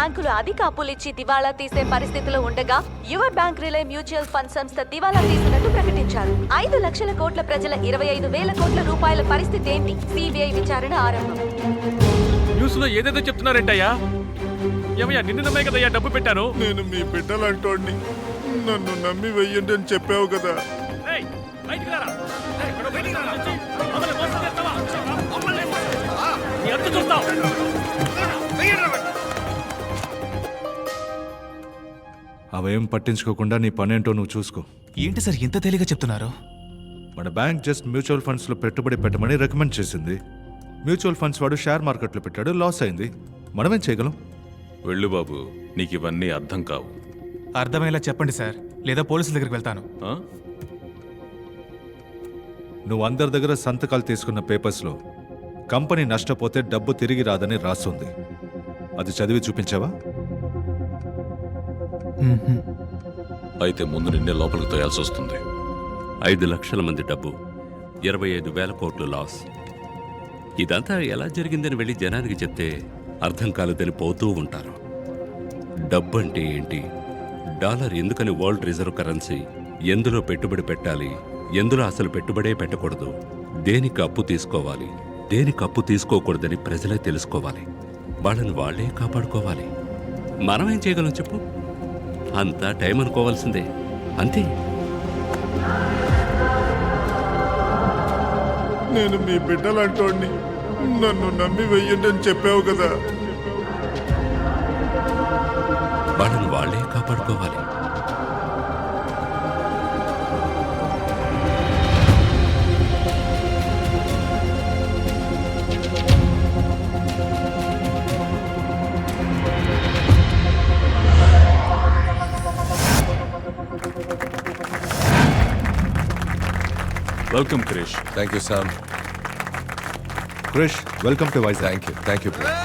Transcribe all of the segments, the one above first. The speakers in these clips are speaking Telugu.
బ్యాంకులు అధిక అప్పులిచ్చి దివాళా తీసే పరిస్థితిలో ఉండగా యువ బ్యాంక్ రిలే మ్యూచువల్ ఫండ్ సంస్థ దివాళా తీసినట్టు ప్రకటించారు. ఐదు లక్షల కోట్ల ప్రజల ఇరవై ఐదు వేల కోట్ల రూపాయల పరిస్థితి ఏంటి? సిబిఐ విచారణ ఆరంభం. న్యూస్లో ఏదేదో చెప్తున్నారేంటయ్యా. ఏమయ్యా నిన్ను నమ్మే కదయ్యా డబ్బు పెట్టాను నేను మీ బిడ్డలంటోడిని. నన్ను నమ్మి వెయ్యండి అని చెప్పావు కదా. ఏయ్, అవేం పట్టించుకోకుండా నీ పనేంటో నువ్వు చూసుకో. ఏంటి సార్ ఇంత తేలిగా చెప్తున్నారు? మన బ్యాంక్ జస్ట్ మ్యూచువల్ ఫండ్స్లో పెట్టుబడి పెట్టమని రికమెండ్ చేసింది. మ్యూచువల్ ఫండ్స్ వాడు షేర్ మార్కెట్లో పెట్టాడు లాస్ అయింది. మనమేం చేయగలం? వెళ్ళు బాబు నీకు ఇవన్నీ అర్థం కావు. అర్థమయ్యేలా చెప్పండి సార్ లేదా పోలీసుల దగ్గరికి వెళ్తాను. ఆ? నువ్వు అందరి దగ్గర సంతకాలు తీసుకున్న పేపర్స్లో కంపెనీ నష్టపోతే డబ్బు తిరిగి రాదని రాస్తుంది అది చదివి చూపించావా? అయితే ముందు నిన్నే లోపలికి తోయాల్సి వస్తుంది ఐదు లక్షల మంది డబ్బు ఇరవై ఐదు వేల కోట్లు లాస్. ఇదంతా ఎలా జరిగిందని వెళ్ళి జనానికి చెప్తే అర్థం కాలేదని పోతూ ఉంటారు. డబ్బు అంటే ఏంటి? డాలర్ ఎందుకని వరల్డ్ రిజర్వ్ కరెన్సీ ఎందులో పెట్టుబడి పెట్టాలి ఎందులో అసలు పెట్టుబడే పెట్టకూడదు దేనికి అప్పు తీసుకోవాలి దేనికి అప్పు తీసుకోకూడదని ప్రజలే తెలుసుకోవాలి. వాళ్ళని వాళ్ళే కాపాడుకోవాలి. మనం ఏం చేయగలం చెప్పు? అంతా టైం అనుకోవాల్సిందే. అంతే. నేను మీ బిడ్డలంటోడిని. నన్ను నమ్మి వెయ్యండి అని చెప్పావు కదా. వాళ్ళని వాళ్ళే కాపాడుకోవాలి. Welcome, Krish. Thank you, Sam. Krish, welcome to Vizag. Thank you. Thank you. Krish.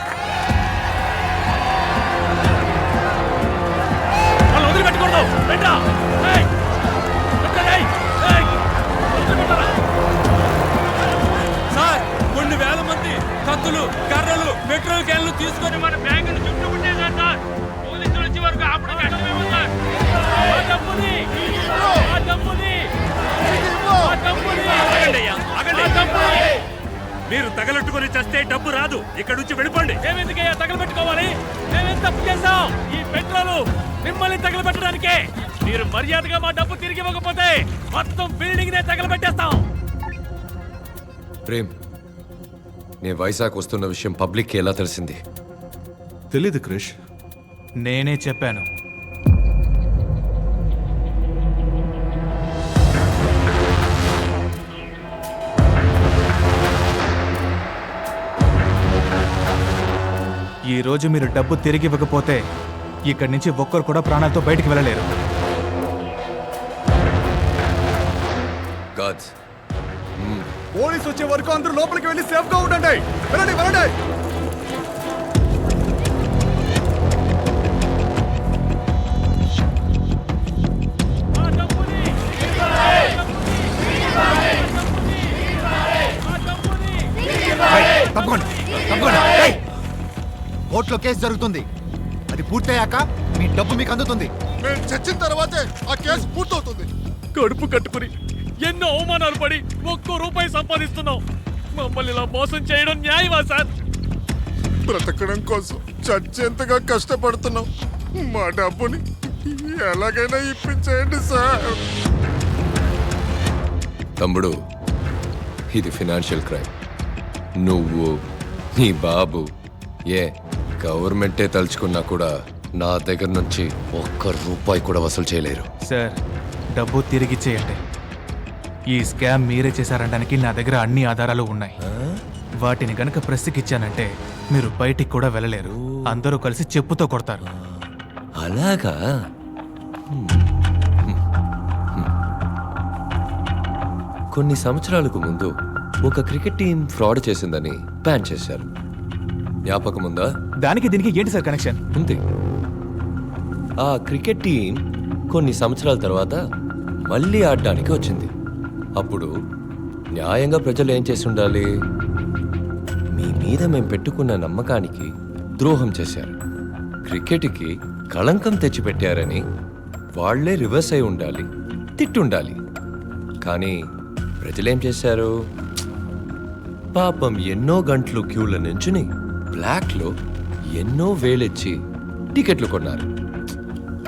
తగలెట్టుకొని చస్తే డబ్బు రాదు. ఇక్కడ నుంచి వెళ్ళిపోండి. మేమెందుకయ్యా? తగలబెట్టుకోవాలి. మేమేం తప్పు చేసాం ఈ పెట్రోలు మిమ్మల్ని తగలబెట్టడానికే. మీరు మర్యాదగా మా డబ్బు తిరిగి ఇవ్వకపోతే మొత్తం బిల్డింగ్ నే తగలబెట్టేస్తాం. ప్రేమ్ నేను వైజాగ్ వస్తున్న విషయం పబ్లిక్కి ఎలా తెలిసింది? తెలీదు క్రిష్. నేనే చెప్పాను. ఈ రోజు మీరు డబ్బు తిరిగి ఇవ్వకపోతే ఇక్కడి నుంచి ఒక్కరు కూడా ప్రాణాలతో బయటికి వెళ్ళలేరు. గాడ్స్. పోలీస్ వచ్చే వరకు అందరూ లోపలికి వెళ్ళి సేఫ్గా ఉండండి. వెళ్ళండి వెళ్ళండి. తప్పకుండా! కోర్టులో కేసు జరుగుతుంది. అది పూర్తయ్యాక మీ డబ్బు మీకు అందుతుంది. మేము చచ్చిన తర్వాతే ఆ కేసు పూర్తవుతుంది. కడుపు కట్టుకుని ఎన్నో అవమానాలు పడి ఒక్కో రూపాయి సంపాదిస్తున్నాం మమ్మల్ని ఇలా మోసం చేయడం న్యాయమా సార్? బ్రతకడం కోసం చచ్చేంతగా కష్టపడుతున్నాం. మా డబ్బుని ఎలాగైనా ఇప్పించేయండి సార్. తమ్ముడు ఇది ఫినాన్షియల్ క్రైమ్. నువ్వు నీ బాబు ఏ గవర్నమెంటే తలుచుకున్నా కూడా నా దగ్గర నుంచి ఒక్క రూపాయి కూడా వసూలు చేయలేరు. సార్ డబ్బు తిరిగి చేయండి ఈ స్కామ్ మీరే చేశారనడానికి నా దగ్గర అన్ని ఆధారాలు ఉన్నాయి. వాటిని గనక ప్రెస్కి మీరు బయటికి కూడా వెళ్ళలేరు. అందరూ కలిసి చెప్పుతో కొడతారు. అలాగా? కొన్ని సంవత్సరాలకు ముందు ఒక క్రికెట్ టీం ఫ్రాడ్ చేసిందని బ్యాన్ చేశారు. జ్ఞాపకం ఉందా దానికి దీనికి ఏంటి సార్ కనెక్షన్ ఉంది ఆ క్రికెట్ టీం కొన్ని సంవత్సరాల తర్వాత మళ్ళీ ఆడడానికి వచ్చింది. అప్పుడు న్యాయంగా ప్రజలు ఏం చేసి ఉండాలి? మీ మీద మేము పెట్టుకున్న నమ్మకానికి ద్రోహం చేశారు. క్రికెట్కి కళంకం తెచ్చిపెట్టారని వాళ్ళే రివర్స్ అయి ఉండాలి తిట్టుండాలి. కానీ ప్రజలేం చేశారు? పాపం ఎన్నో గంటలు క్యూల నుంచుని బ్లాక్లో ఎన్నో వేలెచ్చి టికెట్లు కొన్నారు.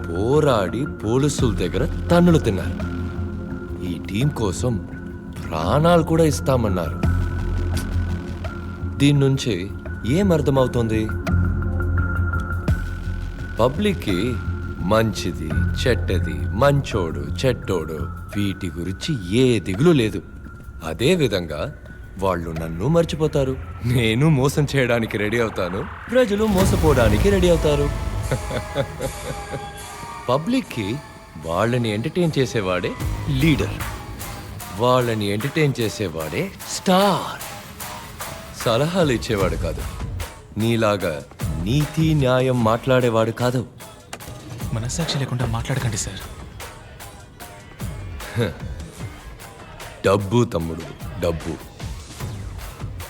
పోరాడి పోలీసుల దగ్గర తన్నులు తిన్నారు. ఈ టీం కోసం ప్రాణాలు కూడా ఇస్తామన్నారు. దీని నుంచి ఏం అర్థమవుతుంది? పబ్లిక్కి మంచిది చెడ్డది మంచోడు చెడ్డోడు వీటి గురించి ఏ దిగులు లేదు. అదేవిధంగా వాళ్ళు నన్ను మర్చిపోతారు. నేను మోసం చేయడానికి రెడీ అవుతాను. ప్రజలు మోసపోవడానికి రెడీ అవుతారు. పబ్లిక్కి వాళ్ళని ఎంటర్టైన్ చేసేవాడే లీడర్. వాళ్ళని ఎంటర్టైన్ చేసేవాడే స్టార్. సలహాలు ఇచ్చేవాడు కాదు. నీలాగా నీతి న్యాయం మాట్లాడేవాడు కాదు. మనస్సాక్షి లేకుండా మాట్లాడకండి సార్. డబ్బు తమ్ముడు డబ్బు.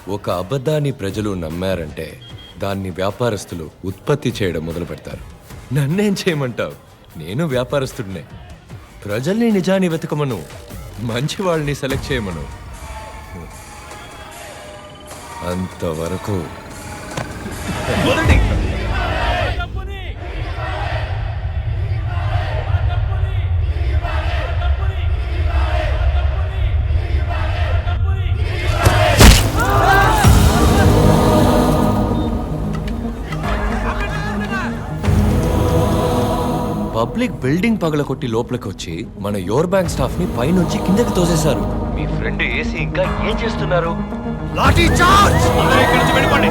ఒక అబద్ధాన్ని ప్రజలు నమ్మారంటే దాన్ని వ్యాపారస్తులు ఉత్పత్తి చేయడం మొదలు పెడతారు నన్నేం చేయమంటావు? నేను వ్యాపారస్తుడినే. ప్రజల్ని నిజాన్ని వెతకమను. మంచి వాళ్ళని సెలెక్ట్ చేయమను. అంతవరకు. పబ్లిక్ బిల్డింగ్ పగలకొట్టి లోపలికి వచ్చి మన యోర్ బ్యాంక్ స్టాఫ్ని పైనుంచి కిందకి తోసేశారు. మీ ఫ్రెండ్ ఏసీ ఇంకా ఏం చేస్తున్నారు? లాఠీ చార్జ్ అందరూ ఇక్కడి నుంచి వెళ్ళిపోండి.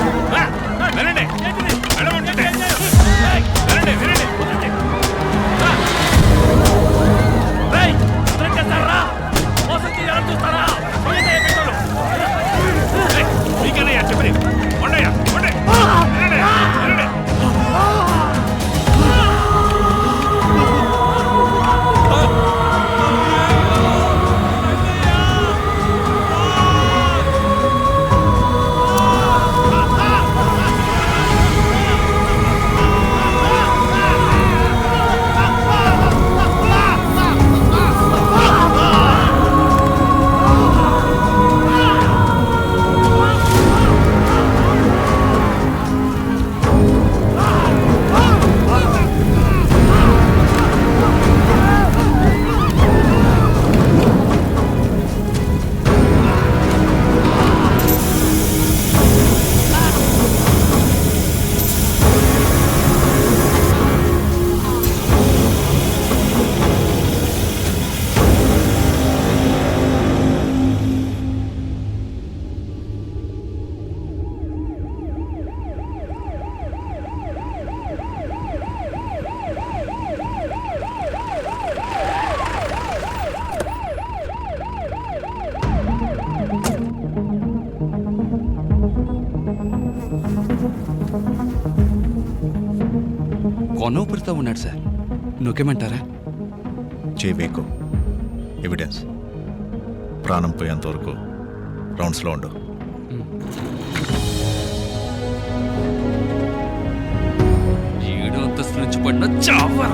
కొనూపిరితో ఉన్నాడు సార్. నొక్కేమంటారా? చేవేకు ఎవిడెన్స్ ప్రాణం పోయేంత వరకు రౌండ్స్లో ఉండు. ఏడు అంతస్తు నుంచి పడిన చావరా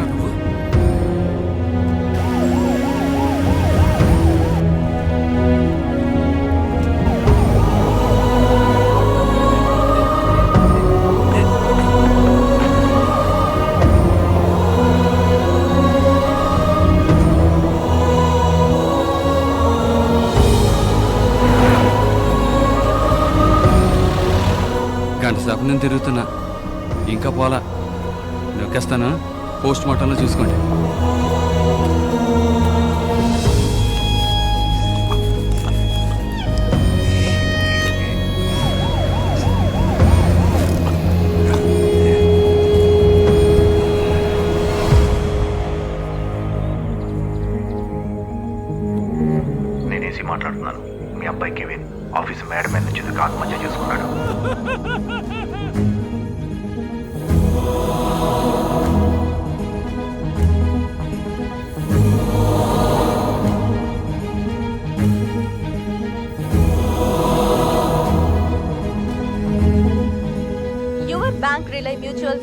నువ్వు తిరుగుతున్నా. ఇంకా పోలా. నొక్కేస్తాను. పోస్ట్ మార్టంలో చూసుకోండి.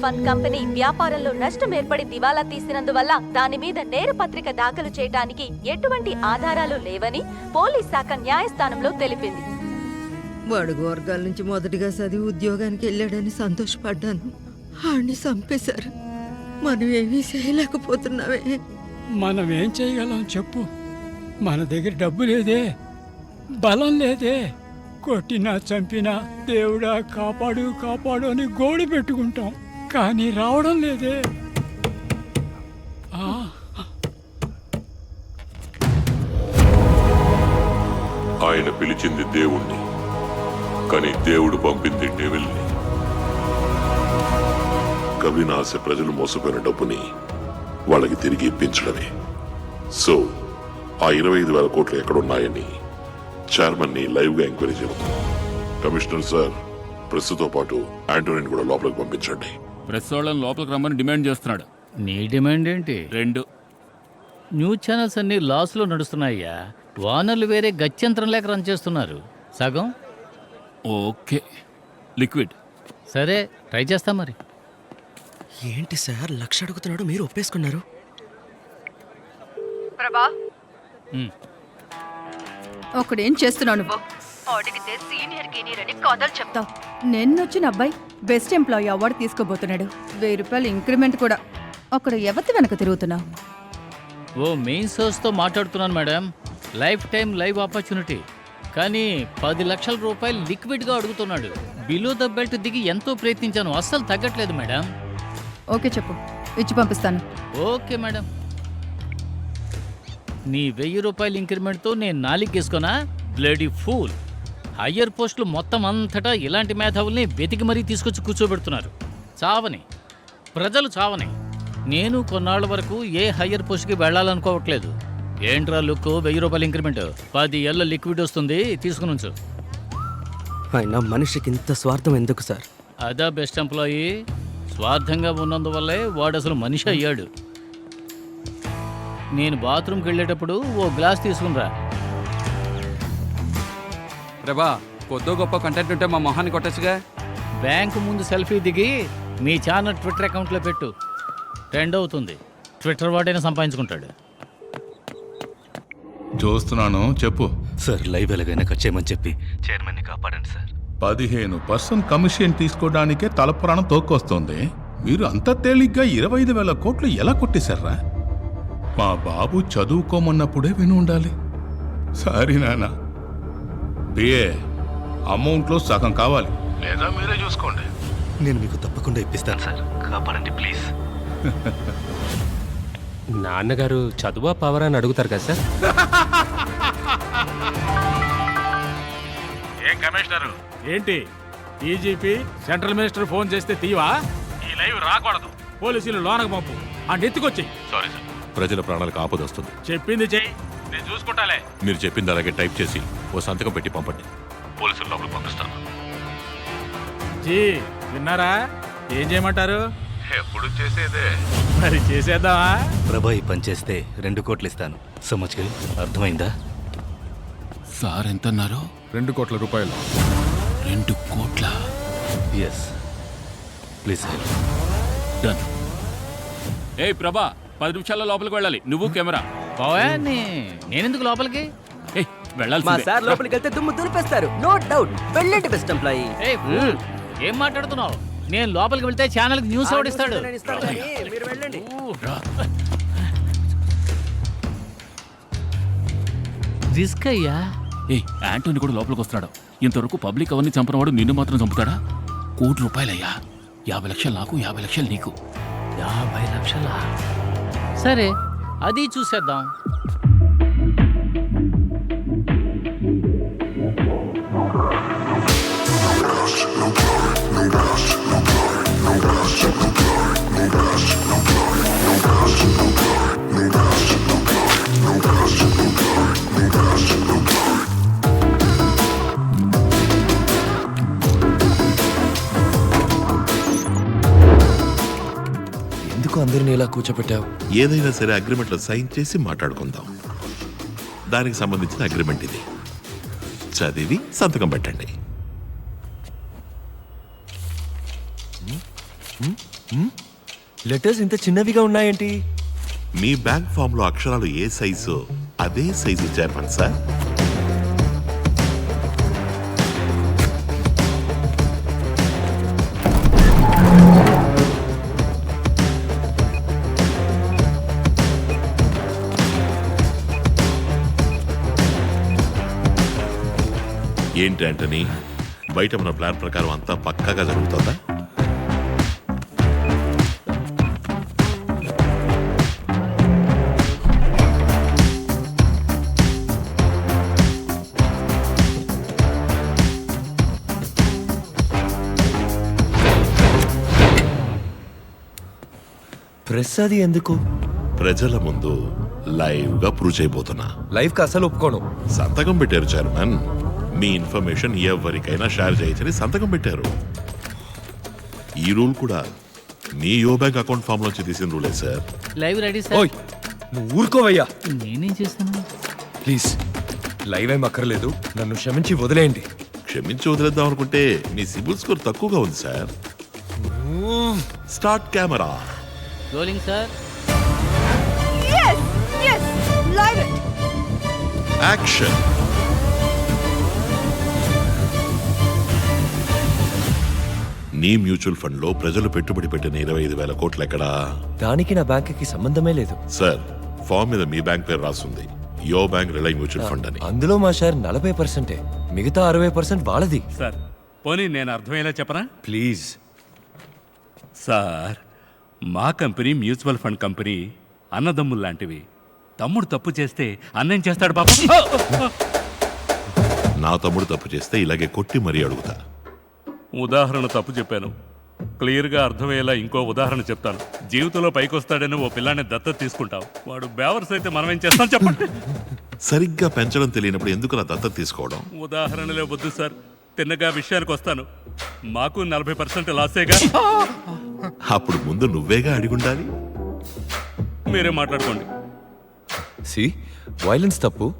ఫండ్ కంపెనీ వ్యాపారంలో నష్టం ఏర్పడి దివాలా తీసినందువల్ల దాని మీద నేరపత్రిక దాఖలు చేయడానికి ఎటువంటి ఆధారాలు లేవని పోలీస్ శాఖ న్యాయస్థానంలో తెలిపింది. బడుగు వర్గాల నుంచి మొదటిగా చదివి ఉద్యోగానికి వెళ్ళాడని సంతోషపడ్డాను. ఆడిని చంపేశారు. మనం ఏమీ చేయలేకపోతున్నావే. మనం ఏం చేయగలం చెప్పు. మన దగ్గర డబ్బు లేదే. బలం లేదే. కొట్టినా చంపినా దేవుడా కాపాడు కాపాడు అని గోడు పెట్టుకుంటాం. కానీ రావడం లేదే. ఆ, ఆయన పిలిచింది దేవుణ్ణి కానీ దేవుడు పంపింది డెవిల్ని. కవినాశ ప్రజలు మోసపోయిన డబ్బుని వాళ్ళకి తిరిగి ఇప్పించడమే. సో ఆ ఇరవై ఐదు వేల కోట్లు ఎక్కడున్నాయని చైర్మన్ని లైవ్గా ఎంక్వైరీ చేయబోతున్నాం కమిషనర్ సార్ ప్రెస్తో పాటు ఆంటోనీని కూడా లోపలికి పంపించండి. ప్రెస్ వాళ్ళని లోపలికి రమ్మని డిమాండ్ చేస్తున్నాడు. నీ డిమాండ్ ఏంటి? రెండు. న్యూస్ ఛానల్స్ అన్ని లాస్లో నడుస్తున్నాయ్యా. వానర్లు వేరే గత్యంతరం లేక రన్ చేస్తున్నారు. సగం? ఓకే. లిక్విడ్. సరే ట్రై చేస్తా మరి. ఏంటి సార్ లక్ష అడుగుతున్నాడు మీరు ఒప్పేసుకున్నారు? ప్రభా. ఒకడేం చేస్తున్నావు నువ్వు? అడిగితే సీనియర్ గీనియర్ అని కథలు చెప్తావు నిన్నొచ్చిన అబ్బాయి బెస్ట్ ఎంప్లాయీ అవార్డు తీసుకోబోతున్నాడు. వెయ్యి రూపాయలు ఇంక్రిమెంట్ కూడా. అక్కడ ఎవరి వెనక తిరుగుతున్నావు? ఓ మెయిన్ సోర్స్తో మాట్లాడుతున్నాను మేడం. Lifetime live opportunity. కానీ పది లక్షల రూపాయలు లిక్విడ్గా అడుగుతున్నాడు. బిలో ద బెల్ట్ దిగి ఎంతో ప్రయత్నించాను. అస్సలు తగ్గట్లేదు మేడం. ఓకే చెప్పు. ఇచ్చి పంపిస్తాను. Okay madam. నీ వెయ్యి రూపాయల ఇంక్రిమెంట్తో నేను నాలిగేసుకోనా బ్లడీ ఫూల్. హయ్యర్ పోస్టులు మొత్తం అంతటా ఇలాంటి మేధావుల్ని వెతికి మరీ తీసుకొచ్చి కూర్చోబెడుతున్నారు. చావని. ప్రజలు చావని. నేను కొన్నాళ్ళ వరకు ఏ హయ్యర్ పోస్ట్కి వెళ్ళాలనుకోవట్లేదు. ఏంట్రా లుక్ వెయ్యి రూపాయల ఇంక్రిమెంట్. పది ఏళ్ళ లిక్విడ్ వస్తుంది తీసుకుని ఉంచు. అయినా మనిషికి ఇంత స్వార్థం ఎందుకు సార్? అదా బెస్ట్ ఎంప్లాయీ. స్వార్థంగా ఉన్నందువల్లే వాడు అసలు మనిషి అయ్యాడు. నేను బాత్రూమ్కి వెళ్ళేటప్పుడు ఓ గ్లాస్ తీసుకునిరా ప్రభా కొద్దో గొప్ప కంటెంట్ ఉంటే మా మొహాన్ని కొట్టచ్చుగా. బ్యాంకు ముందు సెల్ఫీ దిగి మీ ఛానల్ ట్విట్టర్ అకౌంట్లో పెట్టు. ట్రెండ్ అవుతుంది. ట్విట్టర్ వాడైనా సంపాదించుకుంటాడు. చూస్తున్నాను. చెప్పు. సార్ లైవ్ ఎలాగైనా కట్ చేయమని చెప్పి చైర్మన్ని కాపాడండి సార్. పదిహేను పర్సెంట్ కమిషన్ తీసుకోవడానికే తలపురాణం తోక్కొస్తోంది. మీరు అంత తేలిగ్గా ఇరవై ఐదు వేల కోట్లు ఎలా కొట్టేశారా? మా బాబు చదువుకోమన్నప్పుడే విని ఉండాలి. సారీ నాన్న. బిఏ అమౌంట్లో సగం కావాలి. లేదా మీరే చూసుకోండి. నేను మీకు తప్పకుండా ఇప్పిస్తాను. సార్ కాపాడండి ప్లీజ్. నాన్నగారు చదువా పవర్ అని అడుగుతారు కదా సార్? ఏం కమిషనర్? ఏంటి? డీజీపీ సెంట్రల్ మినిస్టర్ ఫోన్ చేస్తే తీవా? ఈ లైవ్ రాకూడదు. పోలీసులు లోనకు పంపు. ఆ నెత్తుకొచ్చి సారీ సార్. ప్రజల ప్రాణాలకు ఆపద వస్తుంది చెప్పింది చెయ్యి. నేను చూసుకుంటాలే. మీరు చెప్పింది అలాగే టైప్ చేసి ఓ సంతకం పెట్టి పంపండి. పోలీసులు లోపలికి పంపిస్తాను. జీ విన్నారా? ఏం చేయమంటారు? ఎప్పుడు చేసేదే. మరి చేసేద్దామా? ప్రభా ఈ పని చేస్తే రెండు కోట్లు ఇస్తాను. సో మచ్ అర్థమైందా? సార్ ఎంత అన్నారు రెండు కోట్ల రూపాయలు. రెండు కోట్ల? ఎస్ ప్లీజ్ హెల్ప్ డన్ ఏ ప్రభా పది నిమిషాల్లో లోపలికి వెళ్ళాలి. నువ్వు కెమెరా. బావా నేనెందుకు లోపలికి? ఏ వెళ్ళాలి మా సార్ లోపలికి వెళ్తే దుమ్ము దులిపేస్తారు. నో డౌట్ వెళ్ళండి బెస్ట్ ఎంప్లాయీ ఏయ్, fool. ఏం మాట్లాడుతున్నావు? నేను లోపలికి వెళ్తే ఛానల్కి న్యూస్ మీరు? వెళ్ళండి. రిస్క్ అయ్యా? ఏ యాంటోని కూడా లోపలికి వస్తున్నాడు. ఇంతవరకు పబ్లిక్ అవన్నీ చంపినవాడు నిన్ను మాత్రం చంపుతాడా? కోటి రూపాయలయ్యా. యాభై లక్షలు నాకు యాభై లక్షలు నీకు. యాభై లక్షలా? సరే అది చూసేద్దాం. ఎందుకు అందరిని ఇలా కూర్చోపెట్టావు? ఏదైనా సరే అగ్రిమెంట్లో సైన్ చేసి మాట్లాడుకుందాం. దానికి సంబంధించిన అగ్రిమెంట్ ఇది. చదివి సంతకం పెట్టండి. లెటర్స్ ఇంత చిన్నవిగా ఉన్నాయేంటి? మీ బ్యాంక్ ఫామ్లో అక్షరాలు ఏ సైజు? అదే సైజు చైర్మన్ సార్. ఏంటి ఆంటనీ? బయట మన ప్లాన్ ప్రకారం అంతా పక్కాగా జరుగుతుందా? ప్రెస్ అది ఎందుకు? ప్రజల ముందు లైవ్గా ప్రూవ్ చేయబోతున్నా. లైఫ్కి అసలు ఒప్పుకోను. సంతకం పెట్టారు చైర్మన్. మీ ఇన్ఫర్మేషన్ ఎవరికైనా షేర్ చేయొచ్చని సంతకం పెట్టారు. ఈ రూల్ కూడా మీ యో బ్యాంక్ అకౌంట్ ఫామ్ నుంచి తీసిన రూలే సార్. Live ready sir. ఓయ్ నువ్వు ఊరుకోవయ్యా. నేనేం చేస్తాను ప్లీజ్ లైవ్ ఏం అక్కర్లేదు. నన్ను క్షమించి వదిలేయండి. క్షమించి వదిలేద్దాం అనుకుంటే మీ సిబిల్ స్కోర్ తక్కువగా ఉంది sir. Start camera. Rolling sir. Action. నీ మ్యూచువల్ ఫండ్లో ప్రజలు పెట్టుబడి పెట్టిన ఇరవై ఐదు వేల కోట్లు ఎక్కడా? దానికి నా బ్యాంక్కి సంబంధమే లేదు. సార్ ఫామ్ మీద మీ బ్యాంక్ పేరు రాస్తుంది యో బ్యాంక్ రిలై మ్యూచువల్ ఫండ్ అని. అందులో మా షేర్ నలభై పర్సెంటే మిగతా అరవై పర్సెంట్ వాళ్ళది. సార్ పోనీ నేను అర్థమయ్యేలా చెప్పనా? ప్లీజ్. సార్ మా కంపెనీ మ్యూచువల్ ఫండ్ కంపెనీ అన్నదమ్ములు లాంటివి. తమ్ముడు తప్పు చేస్తే అన్నం చేస్తాడు పాప? నా తమ్ముడు తప్పు చేస్తే ఇలాగే కొట్టి మరీ అడుగుతా. ఉదాహరణ తప్పు చెప్పాను. క్లియర్గా అర్థమయ్యేలా ఇంకో ఉదాహరణ చెప్తాను. జీవితంలో పైకొస్తాడని ఓ పిల్లాన్ని దత్తత తీసుకుంటావు. వాడు బేవర్స్ అయితే మనం ఏం చేస్తాం చెప్పండి. సరిగ్గా పెంచడం తెలియనప్పుడు ఎందుకు నా దత్తత తీసుకోవడం? ఉదాహరణలే వద్దు సార్. తిన్నగా విషయానికి వస్తాను. మాకు నలభై పర్సెంట్ లాసేగా. అప్పుడు ముందు నువ్వేగా అడిగుండాలి? మీరే మాట్లాడుకోండి. సి వైలెన్స్ తప్పు.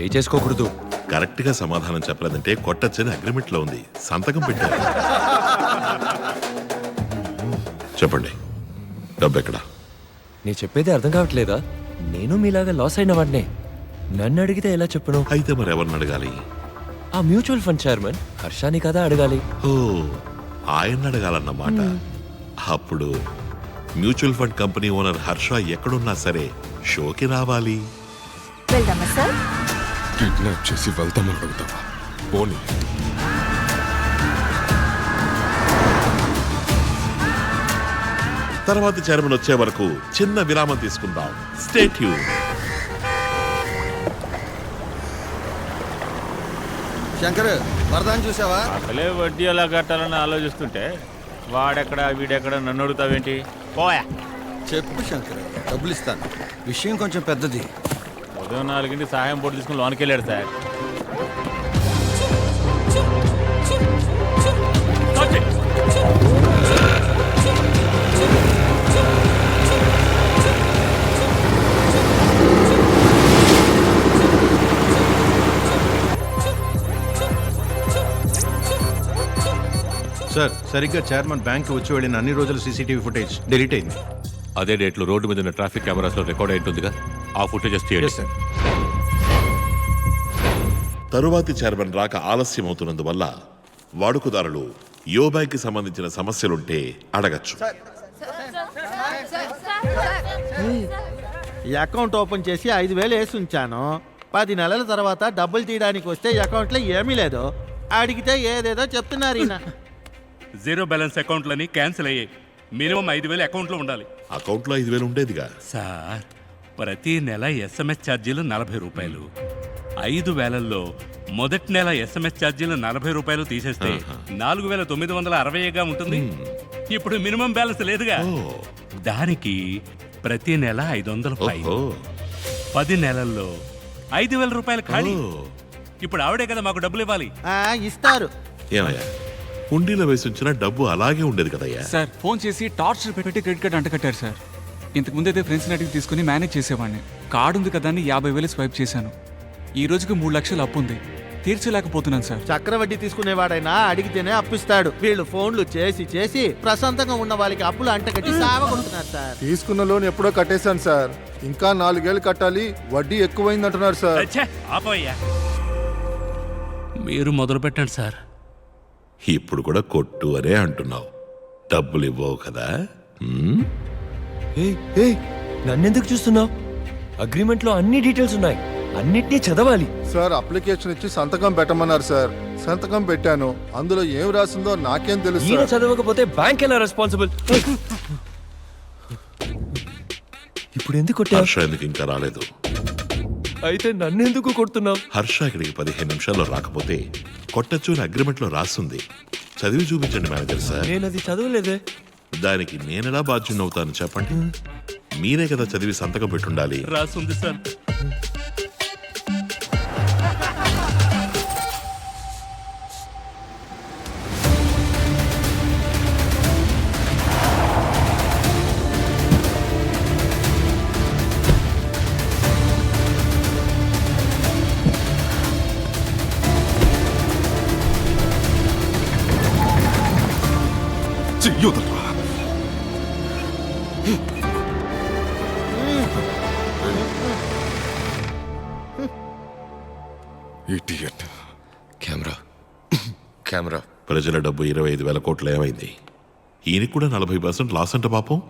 చేయి చేసుకోకూడదు. కరెక్ట్గా సమాధానం చెప్పలేదంటే కొట్టచ్చని అగ్రిమెంట్లో ఉంది. సంతకం పెట్టారు. చెప్పండి. డబ్బు ఎక్కడ? నీ చెప్పేది అర్థం కావట్లేదా? నేను మీలాగా లాస్ అయిన వాడినే. నన్ను అడిగితే ఎలా చెప్పను? అయితే మరి ఎవరిని అడగాలి? ఆ మ్యూచువల్ ఫండ్ చైర్మన్ హర్షాని కదా అడగాలి. ఓ ఆయన అడగాలన్నమాట అప్పుడు mutual fund company owner Harsha ఎక్కడున్నా సరే షోకి రావాలి. వెళ్దామా సార్? కిడ్నాప్ చేసి వెళ్తామని అడుగుతావా? పోనీ. తర్వాత చైర్మన్ వచ్చే వరకు చిన్న విరామం తీసుకుందాం. స్టేట్ యూ శంకర్ వరదాన్ని చూసావా? అసలే వడ్డీ ఎలా కట్టాలని ఆలోచిస్తుంటే వాడెక్కడ వీడెక్కడ నన్ను అడుగుతావేంటి? పోయా. చెప్పు శంకర్ డబ్బులు ఇస్తాను విషయం కొంచెం పెద్దది. ఉదయం నాలుగింటి సహాయం పోటీ తీసుకుని లోనికి వెళ్ళాడు సార్. సార్ సరిగ్గా చైర్మన్ బ్యాంక్ వచ్చి వెళ్ళిన అన్ని రోజుల సీసీటీవీ ఫుటేజ్ డిలీట్ అయింది. అదే డేట్లో రోడ్డు మీద ఉన్న ట్రాఫిక్ కెమెరాస్లో రికార్డ్ అయి ఉంటుందిగా. ఆ ఫుటేజెస్ తీయండి. సార్ తరువాతి చైర్మన్ రాక ఆలస్యం అవుతున్నందువల్ల వాడుకదారులు యో బ్యాంక్కి సంబంధించిన సమస్యలుంటే అడగచ్చు. ఈ అకౌంట్ ఓపెన్ చేసి ఐదు వేలు వేసి ఉంచాను. పది నెలల తర్వాత డబ్బులు తీయడానికి వస్తే ఈ అకౌంట్లో ఏమీ లేదు. అడిగితే ఏదేదో చెప్తున్నారు ఈయన. జీరో బ్యాలెన్స్ అకౌంట్లని క్యాన్సిల్ అయ్యాయి. మినిమం ఐదు వేలు అకౌంట్లో ఉండాలి. అకౌంట్లో ఐదు వేలు ఉండేదిగా? సార్. ప్రతి నెల ఎస్ఎంఎస్ ఛార్జీలు నలభై రూపాయలు. ఐదు వేలల్లో మొదటి నెల ఎస్ఎంఎస్ ఛార్జీలు నలభై రూపాయలు తీసేస్తే నాలుగు వేల తొమ్మిది వందల అరవైగా ఉంటుంది. ఇప్పుడు మినిమం బ్యాలెన్స్ లేదుగా. దానికి ప్రతి నెల ఐదు వందల పది నెలల్లో ఐదు వేల రూపాయలు ఖాళీ. ఇప్పుడు ఆవిడే కదా మాకు డబ్బులు ఇవ్వాలి. ఆ, ఇస్తారు. ఏమయ్యా? హుండీలో వేసి ఉంచిన డబ్బు అలాగే ఉండేది కదయ్యా? సార్ ఫోన్ చేసి టార్చర్ పెట్టి క్రెడిట్ కార్డ్ అంటకట్టారు సార్. ఇంతకు ముందు అయితే ఫ్రెండ్స్ని అడిగి తీసుకుని మేనేజ్ చేసేవాడిని. కార్డు ఉంది కదా అని యాభై వేలు స్వైప్ చేశాను. ఈ రోజుకి మూడు లక్షలు అప్పు ఉంది. తీర్చలేకపోతున్నాను సార్. చక్రవడ్డీ తీసుకునేవాడైనా అడిగితేనే అప్పిస్తాడు. వీళ్ళు ఫోన్లు చేసి చేసి ప్రశాంతంగా ఉన్న వాళ్ళకి అప్పులు అంటగట్టి సావగొడుతున్నారు సార్. తీసుకున్న లోన్ ఎప్పుడో కట్టేశాను సార్. ఇంకా నాలుగేళ్ళు కట్టాలి. వడ్డీ ఎక్కువైంది అంటున్నారు సార్ ఆపోయ్యా మీరు మొదలు పెట్టండి సార్. ఇప్పుడు కూడా కొట్టు అనే అంటున్నావు. డబ్బులు ఇవ్వవు కదా? నన్నెందుకు చూస్తున్నావు? అగ్రిమెంట్లో అన్ని డీటెయిల్స్ ఉన్నాయి. అన్నిటినీ చదవాలి. సార్ అప్లికేషన్ ఇచ్చి సంతకం పెట్టమన్నారు సార్. సంతకం పెట్టాను. అందులో ఏం రాసిందో నాకేం తెలుసు ఈయన చదవకపోతే బ్యాంక్ ఎలా రెస్పాన్సిబుల్ ఇప్పుడు ఎందుకు కొట్టావు? హర్ష ఎందుకు ఇంకా రాలేదు? అయితే నన్నెందుకు కొడుతున్నావు? హర్ష ఇక్కడికి పదిహేను నిమిషాల్లో రాకపోతే కొట్టచ్చు అని అగ్రిమెంట్లో రాస్తుంది. చదివి చూపించండి మేనేజర్ సార్. నేను అది చదవలేదే. దానికి నేనెలా బాధ్యున్నవుతాను చెప్పండి? మీరే కదా చదివి సంతకం పెట్టుండాలి. రాసుంది సార్. కెమెరా. ప్రజల డబ్బు ఇరవై ఐదు వేల కోట్లు ఏమైంది? ఈయనకి కూడా నలభై పర్సెంట్ లాస్ అంట పాపం.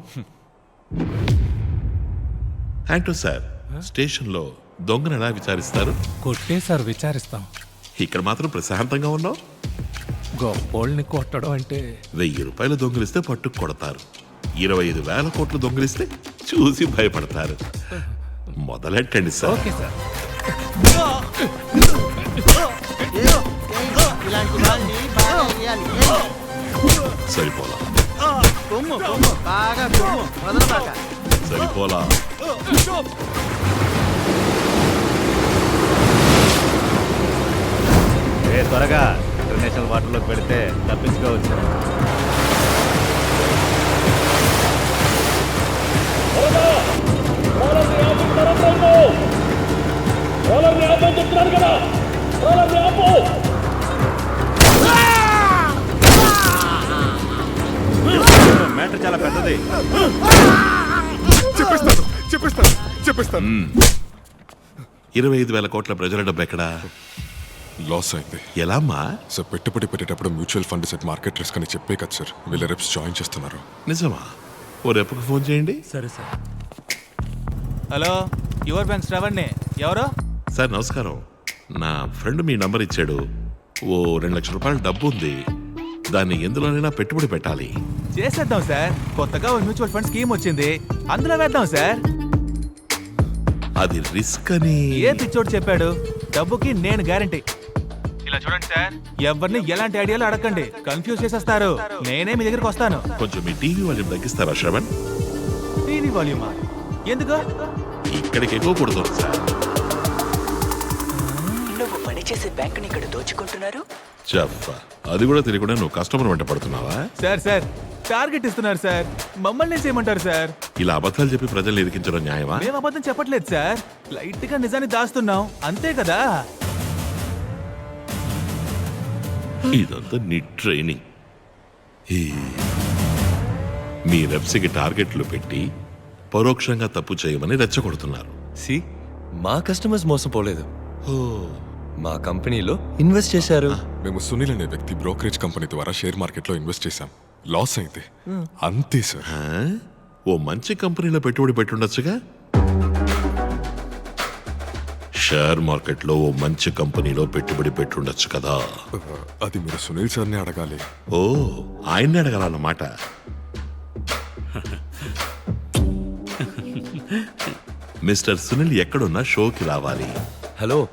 యాంటో సార్ స్టేషన్లో దొంగను ఎలా విచారిస్తారు? కొట్టే సార్ విచారిస్తాం. ఇక్కడ మాత్రం ప్రశాంతంగా ఉన్నావు. గొప్పోళ్ళని కొట్టడం అంటే వెయ్యి రూపాయలు దొంగిలిస్తే పట్టుకు కొడతారు. ఇరవై ఐదు వేల కోట్లు దొంగిలిస్తే చూసి భయపడతారు. మొదలెట్టండి సార్. Okay sir. చేయాలి. సరిపోలా. కొమ్ము కొమ్ము బాగా కొమ్ము వదలబాక సరిపోలా. ఏ త్వరగా ఇంటర్నేషనల్ వాటర్లోకి పెడితే తప్పించుకోవచ్చు మ్యాటర్ చాలా పెద్దది. చెప్పేస్తాను చెప్పేస్తాను చెప్పేస్తాను. ఇరవై ఐదు వేల కోట్ల ప్రజల డబ్బు ఎక్కడా? లాస్ అయింది. ఎలా అమ్మా సార్ పెట్టుబడి పెట్టేటప్పుడు mutual fund set market risk అని చెప్పే కదా సార్. వీళ్ళ రెప్స్ జాయిన్ చేస్తున్నారు. నిజమా? ఓ రెప్పుకు ఫోన్ చేయండి. సరే సార్. హలో యువర్ బ్యాంక్ శ్రవణ్ణి ఎవరు? సార్ నమస్కారం. నా ఫ్రెండ్ మీ నంబర్ ఇచ్చాడు. ఓ రెండు లక్షల రూపాయల డబ్బు ఉంది. దాన్ని ఎందులోనైనా పెట్టుబడి పెట్టాలి. చేసేద్దాం సార్. కొత్తగా ఒక మ్యూచువల్ ఫండ్ స్కీమ్ వచ్చింది. అందులో వేద్దాం సార్. అది రిస్క్ అని. ఏ పిచ్చోడు చెప్పాడు? డబ్బుకి నేను గ్యారంటీ. ఇలా చూడండి సార్. ఎవరిని ఎలాంటి ఐడియాలు అడగండి కన్ఫ్యూజ్ చేసేస్తారు. నేనే మీ దగ్గరికి వస్తాను. కొంచెం మీ టీవీ వాల్యూమ్ తగ్గిస్తారా శ్రవణ్? టీవీ వాల్యూమా? ఎందుకు? ఇక్కడికి ఎక్కువ కొడుతుంది సార్. నువ్వు పనిచేసే బ్యాంకుని ఇక్కడ దోచుకుంటున్నారు? చెప్ప. అది కూడా తెలియకుండా నువ్వు కస్టమర్ వెంట పడుతున్నావా? Sir sir. టార్గెట్ ఇస్తున్నారు సార్. మమ్మల్ని చేయమంటారు సార్? ఇలా అబద్ధాలు చెప్పి ప్రజల్ని ఇరికించడం న్యాయమా? మేము అబద్ధం చెప్పట్లేదు సార్. లైట్గా నిజాన్ని దాస్తున్నాం. అంతే కదా? ఇదంతా నీ ట్రైనింగ్ ఈ మీ రెప్స్కి టార్గెట్లు పెట్టి పరోక్షంగా తప్పు చేయమని రెచ్చగొడుతున్నారు. సి మా కస్టమర్స్ మోసపోలేదు. మా కంపెనీలో ఇన్వెస్ట్ చేశారు. మేము సునీల్ అనే వ్యక్తి బ్రోకరేజ్ కంపెనీ ద్వారా షేర్ మార్కెట్లో ఇన్వెస్ట్ చేశాం. లాస్ అయింది. అంతే సార్. ఆ? ఓ మంచి కంపెనీలో పెట్టుబడి పెట్టుండొచ్చుగా? షేర్ మార్కెట్లో ఓ మంచి కంపెనీలో పెట్టుబడి పెట్టుండొచ్చు కదా? అది మీరు సునీల్ సార్ని అడగాలి. ఓ ఆయన్ని అడగాలన్నమాట. మిస్టర్ సునీల్ ఎక్కడున్నా షోకి రావాలి. హలో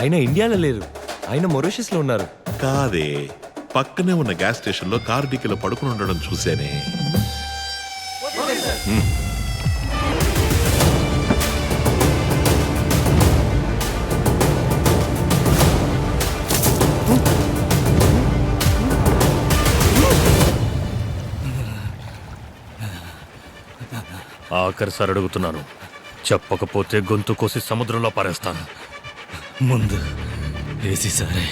ఆయన ఇండియాలో లేరు. ఆయన మొరీషియస్లో ఉన్నారు. కాదే పక్కనే ఉన్న గ్యాస్ స్టేషన్లో కారు డిక్కీలో పడుకుని ఉండడం చూసేనే ఆఖరిసారి అడుగుతున్నాను. చెప్పకపోతే గొంతు కోసి సముద్రంలో పారేస్తాను. ముందు ఏసీ సారే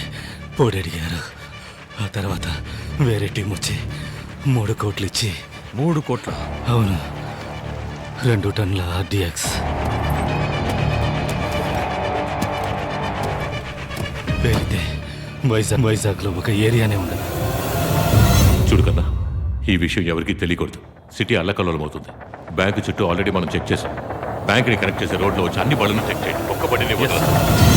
పొడి అడిగారు ఆ తర్వాత వేరే టీం వచ్చి మూడు కోట్లు ఇచ్చి మూడు కోట్ల? అవును. రెండు టన్నుల ఆర్డిఎక్స్. పేరితే వైజాగ్ వైజాగ్లో ఒక ఏరియానే ఉండదు. చూడు కన్నా ఈ విషయం ఎవరికీ తెలియకూడదు. సిటీ అల్లకల్లోలం అవుతుంది బ్యాంకు చుట్టూ ఆల్రెడీ మనం చెక్ చేసాం. బ్యాంక్ని కనెక్ట్ చేసే రోడ్లో వచ్చి అన్ని బళ్ళను చెక్ చేయండి. ఒక్క బండిని.